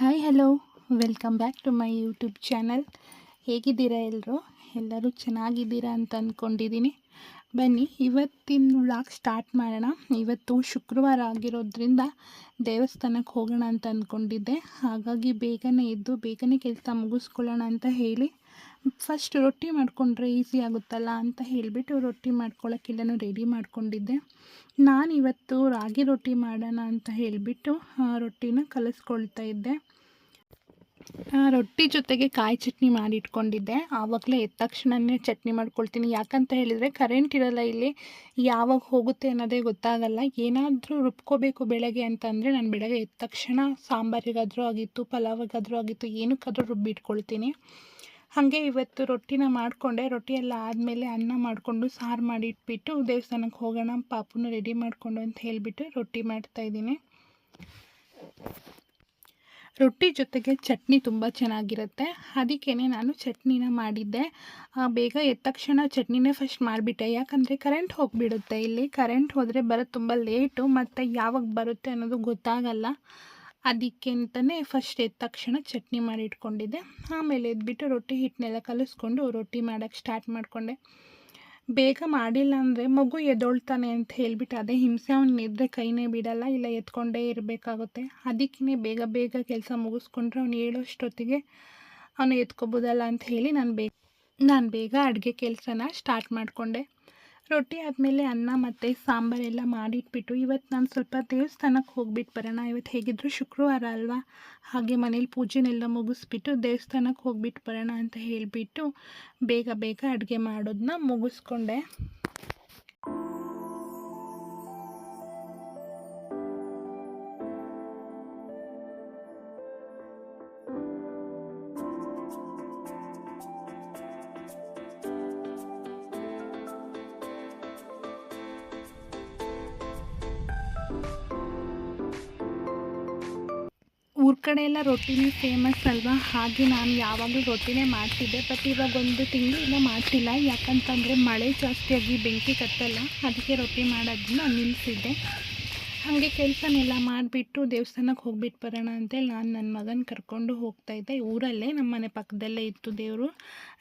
Hi hello welcome back to my YouTube channel ಹೇಗಿದ್ದೀರಾ ಎಲ್ಲರೂ ಎಲ್ಲರೂ ಚೆನ್ನಾಗಿದ್ದೀರಾ ಅಂತ ಅಂದ್ಕೊಂಡಿದ್ದೀನಿ ಬನ್ನಿ, ಇವತ್ತಿನ ವ್ಲಾಗ್ ಸ್ಟಾರ್ಟ್ ಮಾಡೋಣ. ಇವತ್ತು ಶುಕ್ರವಾರ ಆಗಿರೋದ್ರಿಂದ ದೇವಸ್ಥಾನಕ್ಕೆ ಹೋಗೋಣ ಅಂತ ಅಂದ್ಕೊಂಡಿದ್ದೆ ಹಾಗಾಗಿ ಬೇಗನೆ ಎದ್ದು, ಬೇಗನೆ ಕೆಲಸ ಮುಗಿಸ್ಕೊಳ್ಳೋಣ ಅಂತ ಹೇಳಿ ಫಸ್ಟ್ ರೊಟ್ಟಿ ಮಾಡಿಕೊಂಡ್ರೆ ಈಸಿ ಆಗುತ್ತಲ್ಲ ಅಂತ ಹೇಳಿಬಿಟ್ಟು ರೊಟ್ಟಿ ಮಾಡ್ಕೊಳ್ಳೋಕ್ಕೆಲ್ಲನೂ ರೆಡಿ ಮಾಡಿಕೊಂಡಿದ್ದೆ. ನಾನು ಇವತ್ತು ರಾಗಿ ರೊಟ್ಟಿ ಮಾಡೋಣ ಅಂತ ಹೇಳಿಬಿಟ್ಟು ರೊಟ್ಟಿನ ಕಲಿಸ್ಕೊಳ್ತಾ ಇದ್ದೆ. ರೊಟ್ಟಿ ಜೊತೆಗೆ ಕಾಯಿ ಚಟ್ನಿ ಮಾಡಿ ಇಟ್ಕೊಂಡಿದ್ದೆ ಆವಾಗಲೇ ಎದ್ದ ತಕ್ಷಣನೇ ಚಟ್ನಿ ಮಾಡ್ಕೊಳ್ತೀನಿ. ಯಾಕಂತ ಹೇಳಿದರೆ ಕರೆಂಟ್ ಇರಲ್ಲ ಇಲ್ಲಿ. ಯಾವಾಗ ಹೋಗುತ್ತೆ ಅನ್ನೋದೇ ಗೊತ್ತಾಗಲ್ಲ. ಏನಾದರೂ ರುಬ್ಕೋಬೇಕು ಬೆಳಗ್ಗೆ ಅಂತಂದರೆ ನಾನು ಬೆಳಗ್ಗೆ ಎದ್ದ ತಕ್ಷಣ ಸಾಂಬಾರಿಗಾದರೂ ಆಗಿತ್ತು, ಪಲಾವಿಗಾದರೂ ಆಗಿತ್ತು, ಏನಕ್ಕಾದರೂ ರುಬ್ಬಿಟ್ಕೊಳ್ತೀನಿ. ಹಾಗೆ ಇವತ್ತು ರೊಟ್ಟಿನ ಮಾಡಿಕೊಂಡೆ. ರೊಟ್ಟಿ ಎಲ್ಲ ಆದಮೇಲೆ ಅನ್ನ ಮಾಡಿಕೊಂಡು ಸಾರು ಮಾಡಿಟ್ಬಿಟ್ಟು ದೇವಸ್ಥಾನಕ್ಕೆ ಹೋಗೋಣ, ಪಾಪುನ ರೆಡಿ ಮಾಡಿಕೊಂಡು ಅಂತ ಹೇಳಿಬಿಟ್ಟು ರೊಟ್ಟಿ ಮಾಡ್ತಾಯಿದ್ದೀನಿ ರೊಟ್ಟಿ ಜೊತೆಗೆ ಚಟ್ನಿ ತುಂಬ ಚೆನ್ನಾಗಿರುತ್ತೆ. ಅದಕ್ಕೇ ನಾನು ಚಟ್ನಿನ ಮಾಡಿದ್ದೆ. ಬೇಗ ಎದ್ದ ತಕ್ಷಣ ಚಟ್ನಿನೇ ಫಸ್ಟ್ ಮಾಡಿಬಿಟ್ಟೆ. ಯಾಕಂದರೆ ಕರೆಂಟ್ ಹೋಗಿಬಿಡುತ್ತೆ. ಇಲ್ಲಿ ಕರೆಂಟ್ ಹೋದರೆ ಬರೋದು ತುಂಬ ಲೇಟು ಮತ್ತು ಯಾವಾಗ ಬರುತ್ತೆ ಅನ್ನೋದು ಗೊತ್ತಾಗಲ್ಲ. ಅದಕ್ಕೆ ಅಂತಲೇ ಫಸ್ಟ್ ಎದ್ದ ತಕ್ಷಣ ಚಟ್ನಿ ಮಾಡಿ ಇಟ್ಕೊಂಡಿದ್ದೆ. ಆಮೇಲೆ ಎದ್ಬಿಟ್ಟು ರೊಟ್ಟಿ ಹಿಟ್ಟನ್ನೆಲ್ಲ ಕಲಿಸ್ಕೊಂಡು ರೊಟ್ಟಿ ಮಾಡೋಕ್ಕೆ ಸ್ಟಾರ್ಟ್ ಮಾಡಿಕೊಂಡೆ. ಬೇಗ ಮಾಡಿಲ್ಲ ಅಂದರೆ ಮಗು ಎದೊಳ್ತಾನೆ ಅಂತ ಹೇಳ್ಬಿಟ್ಟು ಅದೇ ಹಿಂಸೆ ಅವ್ನು ನಿದ್ರೆ ಕೈನೇ ಬಿಡಲ್ಲ, ಇಲ್ಲ ಎತ್ಕೊಂಡೇ ಇರಬೇಕಾಗುತ್ತೆ. ಅದಕ್ಕೇ ಬೇಗ ಬೇಗ ಕೆಲಸ ಮುಗಿಸ್ಕೊಂಡ್ರೆ ಅವ್ನು ಹೇಳೋಷ್ಟೊತ್ತಿಗೆ ಅವನು ಎತ್ಕೋಬೋದಲ್ಲ ಅಂತ ಹೇಳಿ ನಾನು ಬೇಗ ನಾನು ಬೇಗ ಅಡುಗೆ ಕೆಲಸನ ಸ್ಟಾರ್ಟ್ ಮಾಡಿಕೊಂಡೆ. ರೊಟ್ಟಿ ಆದಮೇಲೆ ಅನ್ನ ಮತ್ತು ಸಾಂಬಾರೆಲ್ಲ ಮಾಡಿಟ್ಬಿಟ್ಟು ಇವತ್ತು ನಾನು ಸ್ವಲ್ಪ ದೇವಸ್ಥಾನಕ್ಕೆ ಹೋಗ್ಬಿಟ್ಟು ಬರೋಣ. ಇವತ್ತು ಹೇಗಿದ್ದರೂ ಶುಕ್ರವಾರ ಅಲ್ವಾ? ಹಾಗೆ ಮನೇಲಿ ಪೂಜೆನೆಲ್ಲ ಮುಗಿಸ್ಬಿಟ್ಟು ದೇವಸ್ಥಾನಕ್ಕೆ ಹೋಗ್ಬಿಟ್ಟು ಬರೋಣ ಅಂತ ಹೇಳಿಬಿಟ್ಟು ಬೇಗ ಬೇಗ ಅಡುಗೆ ಮಾಡೋದನ್ನ ಮುಗಿಸ್ಕೊಂಡೆ. ಕಡೆ ಎಲ್ಲ ರೊಟ್ಟಿನೇ ಫೇಮಸ್ ಅಲ್ವಾ? ಹಾಗೆ ನಾನು ಯಾವಾಗಲೂ ರೊಟ್ಟಿನೇ ಮಾಡ್ತಿದ್ದೆ. ಬಟ್ ಇವಾಗ ಒಂದು ತಿಂಗಳಿಂದ ಮಾಡ್ತಿಲ್ಲ. ಯಾಕಂತಂದರೆ ಮಳೆ ಜಾಸ್ತಿಯಾಗಿ ಬೆಂಕಿ ಕತ್ತಲ್ಲ. ಅದಕ್ಕೆ ರೊಟ್ಟಿ ಮಾಡೋದನ್ನ ನಿಲ್ಲಿಸಿದ್ದೆ. ಹಾಗೆ ಕೆಲಸನೆಲ್ಲ ಮಾಡಿಬಿಟ್ಟು ದೇವಸ್ಥಾನಕ್ಕೆ ಹೋಗ್ಬಿಟ್ಟು ಬರೋಣ ಅಂತೇಳಿ ನಾನು ನನ್ನ ಮಗನ ಕರ್ಕೊಂಡು ಹೋಗ್ತಾ ಇದ್ದೆ. ಊರಲ್ಲೇ ನಮ್ಮ ಮನೆ ಪಕ್ಕದಲ್ಲೇ ಇತ್ತು ದೇವರು.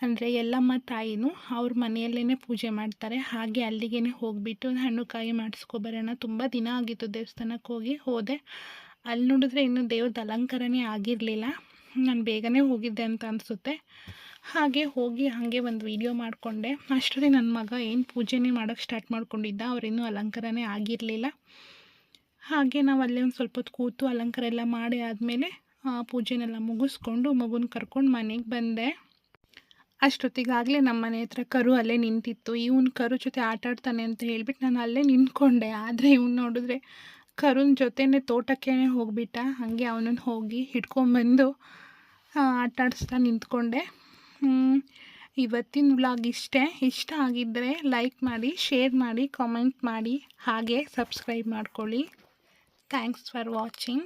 ಅಂದರೆ ಎಲ್ಲಮ್ಮ ತಾಯಿನೂ ಅವ್ರ ಮನೆಯಲ್ಲೇ ಪೂಜೆ ಮಾಡ್ತಾರೆ. ಹಾಗೆ ಅಲ್ಲಿಗೇ ಹೋಗಿಬಿಟ್ಟು ಹಣ್ಣು ಕಾಯಿ ಮಾಡಿಸ್ಕೊಬರೋಣ ತುಂಬ ದಿನ ಆಗಿತ್ತು ದೇವಸ್ಥಾನಕ್ಕೆ ಹೋಗಿ ಹೋದೆ. ಅಲ್ಲಿ ನೋಡಿದ್ರೆ ಇನ್ನೂ ದೇವ್ರದ್ದು ಅಲಂಕಾರನೇ ಆಗಿರಲಿಲ್ಲ. ನಾನು ಬೇಗನೆ ಹೋಗಿದ್ದೆ ಅಂತ ಅನಿಸುತ್ತೆ. ಹಾಗೆ ಹೋಗಿ ಹಾಗೆ ಒಂದು ವೀಡಿಯೋ ಮಾಡಿಕೊಂಡೆ. ಅಷ್ಟರಲ್ಲಿ ನನ್ನ ಮಗ ಏನು ಪೂಜೆನೇ ಮಾಡೋಕ್ಕೆ ಸ್ಟಾರ್ಟ್ ಮಾಡ್ಕೊಂಡಿದ್ದ ಅವರಿನ್ನೂ ಅಲಂಕಾರನೇ ಆಗಿರಲಿಲ್ಲ. ಹಾಗೆ ನಾವು ಅಲ್ಲೇ ಒಂದು ಸ್ವಲ್ಪ ಹೊತ್ತು ಕೂತು ಅಲಂಕಾರ ಎಲ್ಲ ಮಾಡಿ ಆದಮೇಲೆ ಪೂಜೆನೆಲ್ಲ ಮುಗಿಸ್ಕೊಂಡು ಮಗುನ ಕರ್ಕೊಂಡು ಮನೆಗೆ ಬಂದೆ. ಅಷ್ಟೊತ್ತಿಗಾಗಲೇ ನಮ್ಮ ಮನೆ ಹತ್ರ ಕರು ಅಲ್ಲೇ ನಿಂತಿತ್ತು. ಇವನು ಕರು ಜೊತೆ ಆಟ ಆಡ್ತಾನೆ ಅಂತ ಹೇಳಿಬಿಟ್ಟು ನಾನು ಅಲ್ಲೇ ನಿಂತ್ಕೊಂಡೆ. ಆದರೆ ಇವ್ನು ನೋಡಿದ್ರೆ ಕರುನ ಜೊತೆನೇ ತೋಟಕ್ಕೆ ಹೋಗಿಬಿಟ್ಟ. ಹಾಗೆ ಅವನನ್ನು ಹೋಗಿ ಆಟಾಡಿಸ್ತಾ ಆಟ ಆಡಿಸ್ತಾ ನಿಂತ್ಕೊಂಡೆ. ಇವತ್ತಿನ ವ್ಲಾಗ್ ಇಷ್ಟೇ. ಇಷ್ಟ ಆಗಿದ್ದರೆ ಲೈಕ್ ಮಾಡಿ, ಶೇರ್ ಮಾಡಿ, ಕಾಮೆಂಟ್ ಮಾಡಿ. ಹಾಗೆ ಸಬ್ಸ್ಕ್ರೈಬ್ ಮಾಡ್ಕೊಳ್ಳಿ. Thanks for watching.